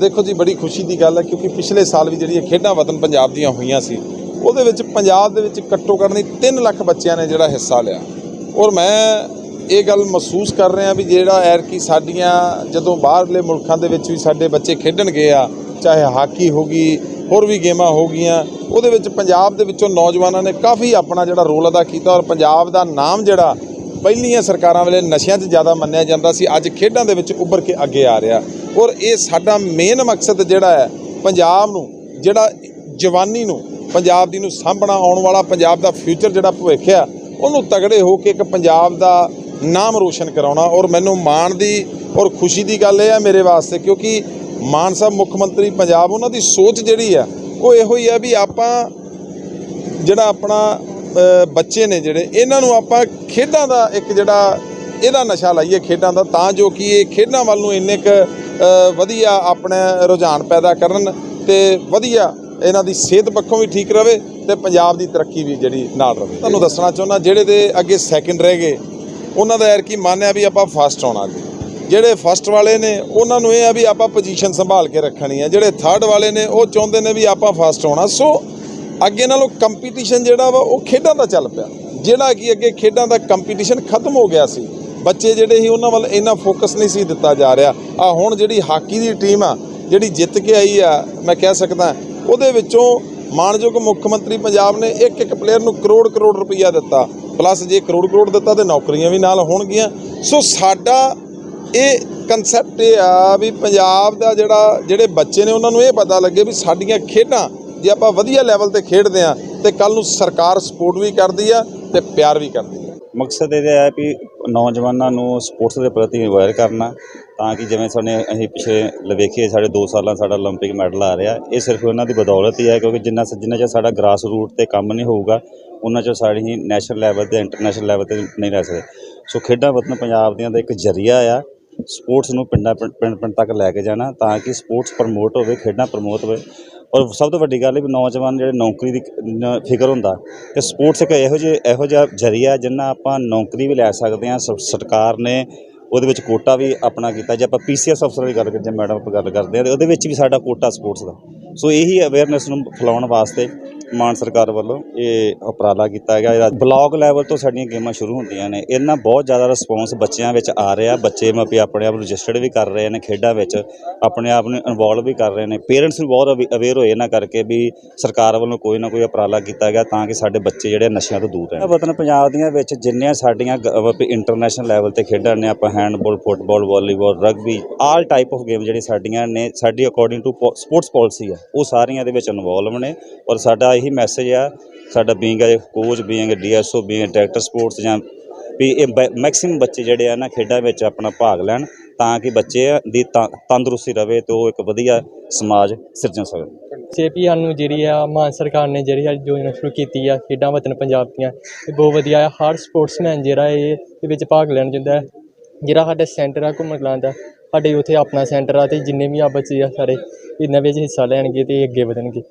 ਦੇਖੋ ਜੀ, ਬੜੀ ਖੁਸ਼ੀ ਦੀ ਗੱਲ ਹੈ ਕਿਉਂਕਿ ਪਿਛਲੇ ਸਾਲ ਵੀ ਜਿਹੜੀਆਂ ਖੇਡਾਂ ਵਤਨ ਪੰਜਾਬ ਦੀਆਂ ਹੋਈਆਂ ਸੀ, ਉਹਦੇ ਵਿੱਚ ਪੰਜਾਬ ਦੇ ਵਿੱਚ ਘੱਟੋ ਘੱਟ ਨਹੀਂ 3 ਲੱਖ ਬੱਚਿਆਂ ਨੇ ਜਿਹੜਾ ਹਿੱਸਾ ਲਿਆ। ਔਰ ਮੈਂ ਇਹ ਗੱਲ ਮਹਿਸੂਸ ਕਰ ਰਿਹਾ ਵੀ ਜਿਹੜਾ ਐਰ ਐਰਕੀ ਸਾਡੀਆਂ ਜਦੋਂ ਬਾਹਰਲੇ ਮੁਲਕਾਂ ਦੇ ਵਿੱਚ ਵੀ ਸਾਡੇ ਬੱਚੇ ਖੇਡਣ ਗਏ ਆ, ਚਾਹੇ ਹਾਕੀ ਹੋ ਗਈ, ਹੋਰ ਵੀ ਗੇਮਾਂ ਹੋ ਗਈਆਂ, ਉਹਦੇ ਵਿੱਚ ਪੰਜਾਬ ਦੇ ਵਿੱਚੋਂ ਨੌਜਵਾਨਾਂ ਨੇ ਕਾਫੀ ਆਪਣਾ ਜਿਹੜਾ ਰੋਲ ਅਦਾ ਕੀਤਾ ਔਰ ਪੰਜਾਬ ਦਾ ਨਾਮ ਜਿਹੜਾ ਪਹਿਲੀਆਂ ਸਰਕਾਰਾਂ ਵੇਲੇ ਨਸ਼ਿਆਂ 'ਚ ਜ਼ਿਆਦਾ ਮੰਨਿਆ ਜਾਂਦਾ ਸੀ, ਅੱਜ ਖੇਡਾਂ ਦੇ ਵਿੱਚ ਉੱਭਰ ਕੇ ਅੱਗੇ ਆ ਰਿਹਾ। ਔਰ ਇਹ ਸਾਡਾ ਮੇਨ ਮਕਸਦ ਜਿਹੜਾ ਹੈ, ਪੰਜਾਬ ਨੂੰ, ਜਿਹੜਾ ਜਵਾਨੀ ਨੂੰ, ਪੰਜਾਬ ਦੀ ਨੂੰ ਸਾਂਭਣਾ ਆਉਣ ਵਾਲਾ, ਪੰਜਾਬ ਦਾ ਫਿਊਚਰ ਜਿਹੜਾ ਭਵਿੱਖ ਆ, ਉਹਨੂੰ ਤਗੜੇ ਹੋ ਕੇ ਇੱਕ ਪੰਜਾਬ ਦਾ ਨਾਮ ਰੋਸ਼ਨ ਕਰਾਉਣਾ। ਔਰ ਮੈਨੂੰ ਮਾਣ ਦੀ ਔਰ ਖੁਸ਼ੀ ਦੀ ਗੱਲ ਇਹ ਹੈ ਮੇਰੇ ਵਾਸਤੇ, ਕਿਉਂਕਿ ਮਾਨ ਸਾਹਿਬ ਮੁੱਖ ਮੰਤਰੀ ਪੰਜਾਬ, ਉਹਨਾਂ ਦੀ ਸੋਚ ਜਿਹੜੀ ਆ, ਉਹ ਇਹੋ ਹੀ ਆ ਵੀ ਆਪਾਂ ਜਿਹੜਾ ਆਪਣਾ ਬੱਚੇ ਨੇ ਜਿਹੜੇ, ਇਹਨਾਂ ਨੂੰ ਆਪਾਂ ਖੇਡਾਂ ਦਾ ਇੱਕ ਜਿਹੜਾ ਇਹਦਾ ਨਸ਼ਾ ਲਾਈਏ ਖੇਡਾਂ ਦਾ, ਤਾਂ ਜੋ ਕਿ ਇਹ ਖੇਡਾਂ ਵੱਲ ਨੂੰ ਇੰਨੇ ਕੁ ਵਧੀਆ ਆਪਣਾ ਰੁਝਾਨ ਪੈਦਾ ਕਰਨ ਤੇ ਵਧੀਆ ਇਹਨਾਂ ਦੀ ਸਿਹਤ ਪੱਖੋਂ ਵੀ ਠੀਕ ਰਵੇ ਤੇ ਪੰਜਾਬ ਦੀ ਤਰੱਕੀ ਵੀ ਜਿਹੜੀ ਨਾਲ ਰਵੇ। ਤੁਹਾਨੂੰ ਦੱਸਣਾ ਚਾਹੁੰਦਾ, ਜਿਹੜੇ ਦੇ ਅੱਗੇ ਸੈਕਿੰਡ ਰਹਿ ਗਏ, ਉਹਨਾਂ ਦਾ ਯਾਰ ਕੀ ਮੰਨਿਆ ਵੀ ਆਪਾਂ ਫਸਟ ਆਉਣਾ ਜੀ ਜਿਹੜੇ ਫਸਟ ਵਾਲੇ ਨੇ, ਉਹਨਾਂ ਨੂੰ ਇਹ ਆ ਵੀ ਆਪਾਂ ਪੋਜੀਸ਼ਨ ਸੰਭਾਲ ਕੇ ਰੱਖਣੀ ਆ ਜਿਹੜੇ ਥਰਡ ਵਾਲੇ ਨੇ, ਉਹ ਚਾਹੁੰਦੇ ਨੇ ਵੀ ਆਪਾਂ ਫਸਟ ਆਉਣਾ ਸੋ ਅੱਗੇ ਨਾਲੋਂ ਕੰਪੀਟੀਸ਼ਨ ਜਿਹੜਾ ਵਾ ਉਹ ਖੇਡਾਂ ਦਾ ਚੱਲ ਪਿਆ। ਜਿਹੜਾ ਕਿ ਅੱਗੇ ਖੇਡਾਂ ਦਾ ਕੰਪੀਟੀਸ਼ਨ ਖਤਮ ਹੋ ਗਿਆ ਸੀ। ਬੱਚੇ ਜਿਹੜੇ ਸੀ ਉਹਨਾਂ ਵੱਲ ਇੰਨਾ ਫੋਕਸ ਨਹੀਂ ਸੀ ਦਿੱਤਾ ਜਾ ਰਿਹਾ। ਆ ਹੁਣ ਜਿਹੜੀ ਹਾਕੀ ਦੀ ਟੀਮ ਆ, ਜਿਹੜੀ ਜਿੱਤ ਕੇ ਆਈ ਆ, ਮੈਂ ਕਹਿ ਸਕਦਾ, ਉਹਦੇ ਵਿੱਚੋਂ ਮਾਨਯੋਗ ਮੁੱਖ ਮੰਤਰੀ ਪੰਜਾਬ ਨੇ ਇੱਕ ਇੱਕ ਪਲੇਅਰ ਨੂੰ ਕਰੋੜ ਕਰੋੜ ਰੁਪਈਆ ਦਿੱਤਾ। ਪਲੱਸ ਜੇ ਕਰੋੜ ਕਰੋੜ ਦਿੱਤਾ ਤੇ ਨੌਕਰੀਆਂ ਵੀ ਨਾਲ ਹੋਣਗੀਆਂ। ਸੋ ਸਾਡਾ ਇਹ ਕਨਸੈਪਟ ਇਹ ਆ ਵੀ ਪੰਜਾਬ ਦਾ ਜਿਹੜਾ, ਜਿਹੜੇ ਬੱਚੇ ਨੇ ਉਹਨਾਂ ਨੂੰ ਇਹ ਪਤਾ ਲੱਗੇ ਵੀ ਸਾਡੀਆਂ ਖੇਡਾਂ ਜੇ ਆਪਾਂ ਵਧੀਆ ਲੈਵਲ ਤੇ ਖੇਡਦੇ ਆ ਤੇ ਕੱਲ ਨੂੰ ਸਰਕਾਰ ਸਪੋਰਟ ਵੀ ਕਰਦੀ ਆ ਤੇ ਪਿਆਰ ਵੀ ਕਰਦੀ ਆ ਮਕਸਦ ਇਹਦਾ ਹੈ ਵੀ ਨੌਜਵਾਨਾਂ ਨੂੰ ਸਪੋਰਟਸ ਦੇ ਪ੍ਰਤੀ ਅਵੇਅਰ ਕਰਨਾ ਤਾਂ ਕਿ ਜਿਵੇਂ ਸਾਡੇ ਅਸੀਂ ਪਿਛੇ ਵੇਖੀਏ ਸਾਡੇ 2 ਸਾਲਾਂ ਸਾਡਾ 올림픽 ਮੈਡਲ ਆ ਰਿਹਾ ਇਹ ਸਿਰਫ ਉਹਨਾਂ ਦੀ ਬਦੌਲਤ ਹੀ ਹੈ ਕਿਉਂਕਿ ਜਿੰਨਾ ਜਿੰਨਾ ਚਿਰ ਸਾਡਾ ਗ੍ਰਾਸ ਰੂਟ ਤੇ ਕੰਮ ਨਹੀਂ ਹੋਊਗਾ ਉਹਨਾਂ ਚਿਰ ਸਾਡੀ ਹੀ ਨੈਸ਼ਨਲ ਲੈਵਲ ਤੇ ਇੰਟਰਨੈਸ਼ਨਲ ਲੈਵਲ ਤੇ ਨਹੀਂ ਰਹਿ ਸਕਦੇ ਸੋ ਖੇਡਾਂ ਵਤਨ ਪੰਜਾਬ ਦੀਆਂ ਦਾ ਇੱਕ ਜ਼ਰੀਆ ਆ ਸਪੋਰਟਸ ਨੂੰ ਪਿੰਡਾਂ ਪਿੰਡ ਪਿੰਡ ਪਿੰਡ ਤੱਕ ਲੈ ਕੇ ਜਾਣਾ ਤਾਂ ਕਿ ਸਪੋਰਟਸ ਪ੍ਰਮੋਟ ਹੋਵੇ ਖੇਡਾਂ ਪ੍ਰਮੋਟ ਹੋਵੇ ਔਰ ਸਭ ਤੋਂ ਵੱਡੀ ਗੱਲ ਇਹ ਵੀ ਨੌਜਵਾਨ ਜਿਹੜੇ ਨੌਕਰੀ ਦੀ ਫਿਕਰ ਹੁੰਦਾ ਤੇ ਸਪੋਰਟਸ ਇੱਕ ਇਹੋ ਜਿਹੇ, ਇਹੋ ਜਿਹਾ ਜ਼ਰੀਆ ਜਿੰਨਾ ਆਪਾਂ ਨੌਕਰੀ ਵੀ ਲੈ ਸਕਦੇ ਹਾਂ ਸ- ਸਰਕਾਰ ਨੇ ਉਹਦੇ ਵਿੱਚ ਕੋਟਾ ਵੀ ਆਪਣਾ ਕੀਤਾ ਜੇ ਆਪਾਂ ਪੀਸੀਐਸ ਅਫਸਰ ਦੀ ਗੱਲ ਕਰੀਏ ਮੈਡਮ ਆਪਾਂ ਗੱਲ ਕਰਦੇ ਹਾਂ, ਤੇ ਉਹਦੇ ਵਿੱਚ ਵੀ ਸਾਡਾ ਕੋਟਾ ਸਪੋਰਟਸ ਦਾ। ਸੋ ਇਹੀ ਅਵੇਅਰਨੈਸ ਨੂੰ ਫੈਲਾਉਣ ਵਾਸਤੇ ਮਾਨ ਸਰਕਾਰ ਵੱਲੋਂ ਇਹ ਉਪਰਾਲਾ ਕੀਤਾ ਗਿਆ। ਇਹਦਾ ਬਲਾਕ ਲੈਵਲ ਤੋਂ ਸਾਡੀਆਂ ਗੇਮਾਂ ਸ਼ੁਰੂ ਹੁੰਦੀਆਂ ਨੇ। ਇਹਨਾਂ ਬਹੁਤ ਜ਼ਿਆਦਾ ਰਿਸਪੌਂਸ ਬੱਚਿਆਂ ਵਿੱਚ ਆ ਰਿਹਾ। ਬੱਚੇ ਮ ਆਪਣੇ ਆਪ ਨੂੰ ਰਜਿਸਟਰਡ ਵੀ ਕਰ ਰਹੇ ਨੇ ਖੇਡਾਂ ਵਿੱਚ। ਆਪਣੇ ਆਪ ਨੂੰ ਇਨਵੋਲਵ ਵੀ ਕਰ ਰਹੇ ਨੇ। ਪੇਰੈਂਟਸ ਵੀ ਬਹੁਤ ਅਵੇਅਰ ਹੋਏ ਇਹਨਾਂ ਕਰਕੇ ਵੀ ਸਰਕਾਰ ਵੱਲੋਂ ਕੋਈ ਨਾ ਕੋਈ ਉਪਰਾਲਾ ਕੀਤਾ ਗਿਆ ਤਾਂ ਕਿ ਸਾਡੇ ਬੱਚੇ ਜਿਹੜੇ ਨਸ਼ਿਆਂ ਤੋਂ ਦੂਰ ਰਹਿਣ। ਵਤਨ ਪੰਜਾਬ ਦੀਆਂ ਵਿੱਚ ਜਿੰਨੀਆਂ ਸਾਡੀਆਂ ਇੰਟਰਨੈਸ਼ਨਲ ਲੈਵਲ ਤੇ ਖੇਡਾਂ ਨੇ ਆਪਾਂ handball football volleyball rugby all type of game ਜਿਹੜੀ ਸਾਡੀਆਂ ਨੇ, ਸਾਡੀ ਅਕੋਰਡਿੰਗ ਟੂ ਸਪੋਰਟਸ ਪਾਲਿਸੀ ਆ, ਉਹ ਸਾਰੀਆਂ ਦੇ ਵਿੱਚ ਇਨਵੋਲਵ ਨੇ। ਔਰ ਸਾਡਾ ਇਹੀ ਮੈਸੇਜ ਆ, ਸਾਡਾ ਬੀਂਗ ਹੈ coach being uh DSO being director sports ਜਾਂ ਵੀ ਇਹ ਮੈਕਸਿਮਮ ਬੱਚੇ ਜਿਹੜੇ ਆ ਨਾ ਖੇਡਾਂ ਵਿੱਚ ਆਪਣਾ ਭਾਗ ਲੈਣ ਤਾਂ ਕਿ ਬੱਚੇ ਦੀ ਤਾਂ- ਤੰਦਰੁਸਤੀ ਰਵੇ ਤੇ ਉਹ ਇੱਕ ਵਧੀਆ ਸਮਾਜ ਸਿਰਜਣ ਸਕਣ। ਸੇਪੀ ਸਾਨੂੰ ਜਿਹੜੀ ਆ, ਮਾਨ ਸਰਕਾਰ ਨੇ ਜਿਹੜੀ ਆ ਯੋਜਨਾ ਸ਼ੁਰੂ ਕੀਤੀ ਆ, ਖੇਡਾਂ ਵਤਨ ਪੰਜਾਬ ਦੀਆਂ, ਇਹ ਬਹੁਤ ਵਧੀਆ ਆ। ਹਰ ਸਪੋਰਟਸਮੈਨ ਜਿਹੜਾ ਇਹ, ਇਹਦੇ ਵਿੱਚ ਭਾਗ ਲੈਣ ਜਾਂਦਾ ਜਿਹੜਾ ਸਾਡਾ ਸੈਂਟਰ ਆ, ਘੁੰਮਣ ਕਲਾਂ ਦਾ, ਸਾਡੇ ਉੱਥੇ ਆਪਣਾ ਸੈਂਟਰ ਆ ਤੇ ਜਿੰਨੇ ਵੀ ਆ ਬੱਚੇ ਆ ਸਾਰੇ, ਇਹਨਾਂ ਵਿੱਚ ਹਿੱਸਾ ਲੈਣਗੇ ਤੇ ਅੱਗੇ ਵਧਣਗੇ।